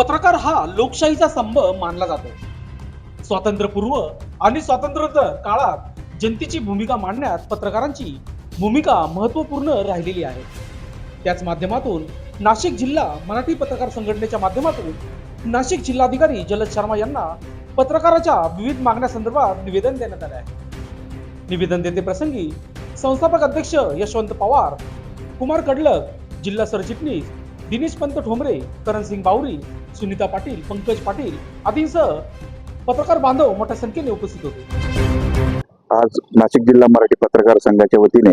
पत्रकार हा लोकशाहीचा स्तंभ मानला जातो. स्वातंत्र्यपूर्व आणि स्वातंत्र्योत्तर काळात जनतेची भूमिका मांडण्यात पत्रकारांची भूमिका महत्त्वपूर्ण राहिलेली आहे. त्याच माध्यमातून नाशिक जिल्हा मराठी पत्रकार संघटनेच्या माध्यमातून नाशिक जिल्हाधिकारी जलद शर्मा यांना पत्रकाराच्या विविध मागण्यासंदर्भात निवेदन देण्यात आले आहे. निवेदन देते प्रसंगी संस्थापक अध्यक्ष यशवंत पवार कुमार कडलक जिल्हा सरचिटणीस दिनेश पंत ठोंबरे करणसिंग बावरी सुनीता पाटील पंकज पाटील आदींसह पत्रकार बांधव मोठ्या संख्येने उपस्थित होते. आज नाशिक जिल्हा मराठी पत्रकार संघाच्या वतीने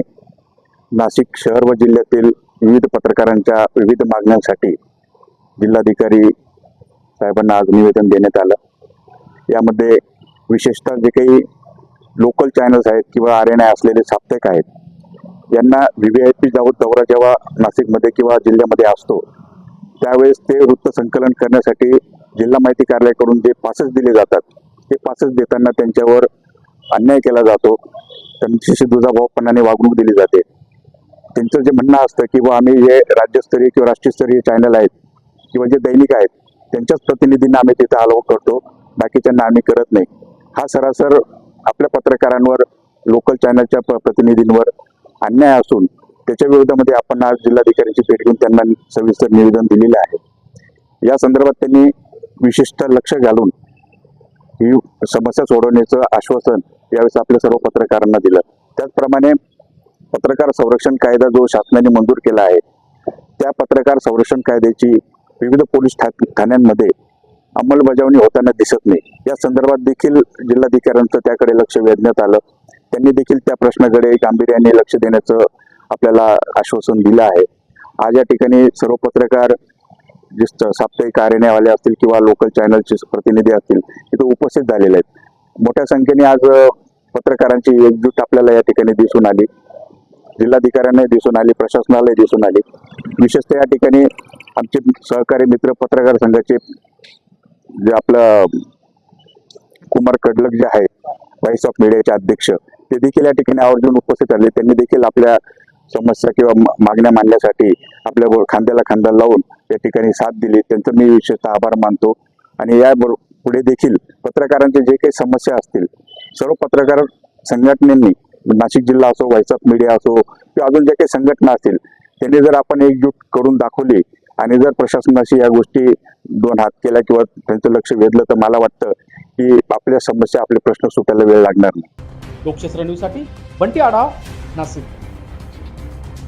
नाशिक शहर व जिल्ह्यातील विविध पत्रकारांच्या विविध मागण्यांसाठी जिल्हाधिकारी साहेबांना आज निवेदन देण्यात आलं. यामध्ये विशेषतः जे काही लोकल चॅनल्स आहेत किंवा आर एन आय असलेले साप्ताहिक आहेत यांना व्ही व्ही आय पी जाऊ दौरा जेव्हा नाशिकमध्ये किंवा जिल्ह्यामध्ये असतो त्यावेळेस ते वृत्त संकलन करण्यासाठी जिल्हा माहिती कार्यालयाकडून जे पासेस दिले जातात ते पासेस देताना त्यांच्यावर अन्याय केला जातो. त्यांच्याशी दुजाभावपणाने वागणूक दिली जाते. त्यांचं जे म्हणणं असतं की बुवा आम्ही हे राज्यस्तरीय किंवा राष्ट्रीयस्तरीय चॅनल आहेत किंवा जे दैनिक आहेत त्यांच्याच प्रतिनिधींना आम्ही तिथे आलो करतो बाकीच्यांना आम्ही करत नाही. हा सरासर आपल्या पत्रकारांवर लोकल चॅनलच्या प- प्रतिनिधींवर अन्याय असून त्याच्या विरोधामध्ये आपण आज जिल्हाधिकाऱ्यांची भेट घेऊन त्यांना सविस्तर निवेदन दिलेलं आहे. या संदर्भात त्यांनी विशिष्ट लक्ष घालून ही समस्या सोडवण्याचं आश्वासन यावेळेस आपल्या सर्व पत्रकारांना दिलं. त्याचप्रमाणे पत्रकार संरक्षण कायदा जो शासनाने मंजूर केला आहे त्या पत्रकार संरक्षण कायद्याची विविध पोलीस ठा- ठाण्यांमध्ये अंमलबजावणी होताना दिसत नाही. या संदर्भात देखील जिल्हाधिकाऱ्यांचं त्याकडे लक्ष वेधण्यात आलं. त्यांनी देखील त्या प्रश्नाकडे गांभीर्याने लक्ष देण्याचं आपल्याला आश्वासन दिलं आहे. आज या ठिकाणी सर्व पत्रकार जे साप्ताहिक कार्यालयवाले असतील किंवा लोकल चॅनलचे प्रतिनिधी असतील तिथे उपस्थित झालेले आहेत. मोठ्या संख्येने आज पत्रकारांची एकजूट आपल्याला या ठिकाणी दिसून आली. जिल्हाधिकाऱ्यांनाही दिसून आली प्रशासनालाही दिसून आली. विशेषतः या ठिकाणी आमचे सहकारी मित्र पत्रकार संघाचे जे आपलं कुमार कडलक जे आहे व्हाईस ऑफ मीडियाचे अध्यक्ष ते देखील या ठिकाणी आवर्जून उपस्थित आले त्यांनी देखील आपल्या समस्या किंवा मा- मागण्या मांडण्यासाठी आपल्या खांद्याला खांदा लावून या ठिकाणी साथ दिली. त्यांचं मी विशेषतः आभार मानतो. आणि या पुढे देखील पत्रकारांचे जे काही समस्या असतील सर्व पत्रकार संघटनेनी नाशिक जिल्हा असो व्हाईस ऑफ मीडिया असो किंवा अजून ज्या काही संघटना असतील त्यांनी जर आपण एकजूट करून दाखवली आणि जर प्रशासनाशी या गोष्टी दोन हात केल्या किंवा त्यांचं लक्ष वेधलं तर मला वाटतं की आपल्या समस्या आपले प्रश्न सुटायला वेळ लागणार नाही. लोकशास्त्र न्यूजसाठी बंटी आडा नाशिक.